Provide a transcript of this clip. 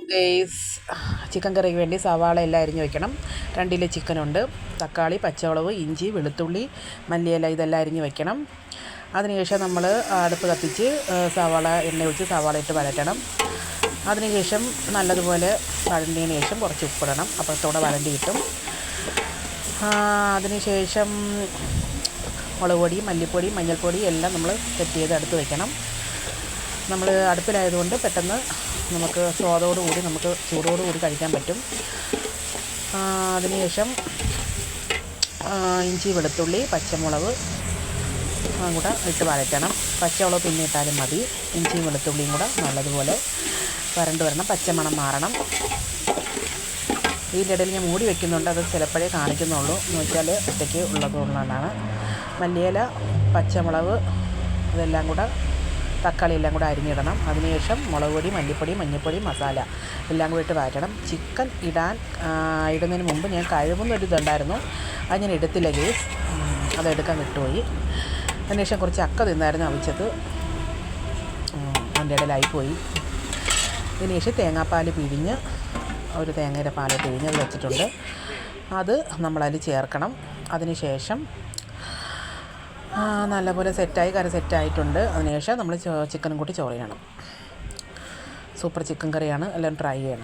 Guys chicken കറിക്ക് വേണ്ടി സവാള എല്ലാം അരിഞ്ഞ് വെക്കണം. രണ്ടിലെ ചിക്കനുണ്ട്. തക്കാളി പച്ചമുളക് ഇഞ്ചി വെളുത്തുള്ളി മല്ലിയില ഇതെല്ലാം അരിഞ്ഞ് വെക്കണം. അതിനുശേഷം നമ്മൾ അടുപ്പ് കത്തിച്ച് സവാള എണ്ണ ഒഴിച്ച് സവാള ഇട്ട് വഴറ്റണം. അതിനുശേഷം നല്ലതുപോലെ വഴണ്ടിയതിന് ശേഷം കുറച്ച് ഉപ്പിടണം. അപ്പോഴത്തോടെ വഴണ്ടി കിട്ടും. അതിനുശേഷം മുളക് പൊടി മല്ലിപ്പൊടി മഞ്ഞൾപ്പൊടി എല്ലാം നമ്മൾ സെറ്റ് ചെയ്ത് അടുത്ത് വെക്കണം. നമ്മൾ അടുപ്പിലായതുകൊണ്ട് പെട്ടെന്ന് നമുക്ക് സ്വാദോടുകൂടി നമുക്ക് ചൂടോടുകൂടി കഴിക്കാൻ പറ്റും. അതിനുശേഷം ഇഞ്ചി വെളുത്തുള്ളി പച്ചമുളക് കൂടെ ഇട്ട് വഴറ്റണം. പച്ചമുളക് പിന്നെ ഇട്ടാലും മതി. ഇഞ്ചിയും വെളുത്തുള്ളിയും കൂടെ നല്ലതുപോലെ വരണ്ട് വരണം. പച്ചമണം മാറണം. ഈ ഇടയിൽ ഞാൻ മൂടി വെക്കുന്നുണ്ട്. അത് ചിലപ്പോഴേ കാണിക്കുന്നുള്ളൂ. എന്ന് വെച്ചാൽ ഒറ്റയ്ക്ക് ഉള്ളതുകൊണ്ടാണ് മല്ലിയില പച്ചമുളക് ഇതെല്ലാം കൂടെ തക്കാളി എല്ലാം കൂടെ അരിഞ്ഞിടണം. അതിനുശേഷം മുളക് പൊടി മല്ലിപ്പൊടി മഞ്ഞൾപ്പൊടി മസാല എല്ലാം കൂടി ഇട്ട് വഴറ്റണം. ചിക്കൻ ഇടാൻ ഇടുന്നതിന് മുമ്പ് ഞാൻ കഴുകുന്നൊരു ഇതുണ്ടായിരുന്നു. അത് ഞാൻ എടുത്തില്ല ഗേസ്. അതെടുക്കാൻ വിട്ടുപോയി. അതിനുശേഷം കുറച്ച് അക്ക തിന്നായിരുന്നു അവിച്ചത് അതിന്റെ ഇടയിലായിപ്പോയി. അതിനുശേഷം തേങ്ങാപ്പാൽ പിഴിഞ്ഞ് ഒരു തേങ്ങയുടെ പാൽ പിഴിഞ്ഞ് അത് വെച്ചിട്ടുണ്ട്. അത് നമ്മളതിൽ ചേർക്കണം. അതിനുശേഷം നല്ലപോലെ സെറ്റായി കറി സെറ്റായിട്ടുണ്ട്. അതിനുശേഷം നമ്മൾ ചിക്കനും കൂട്ടി ചോറ് ചെയ്യണം. സൂപ്പർ ചിക്കൻ കറിയാണ്. എല്ലാം ട്രൈ ചെയ്യണം.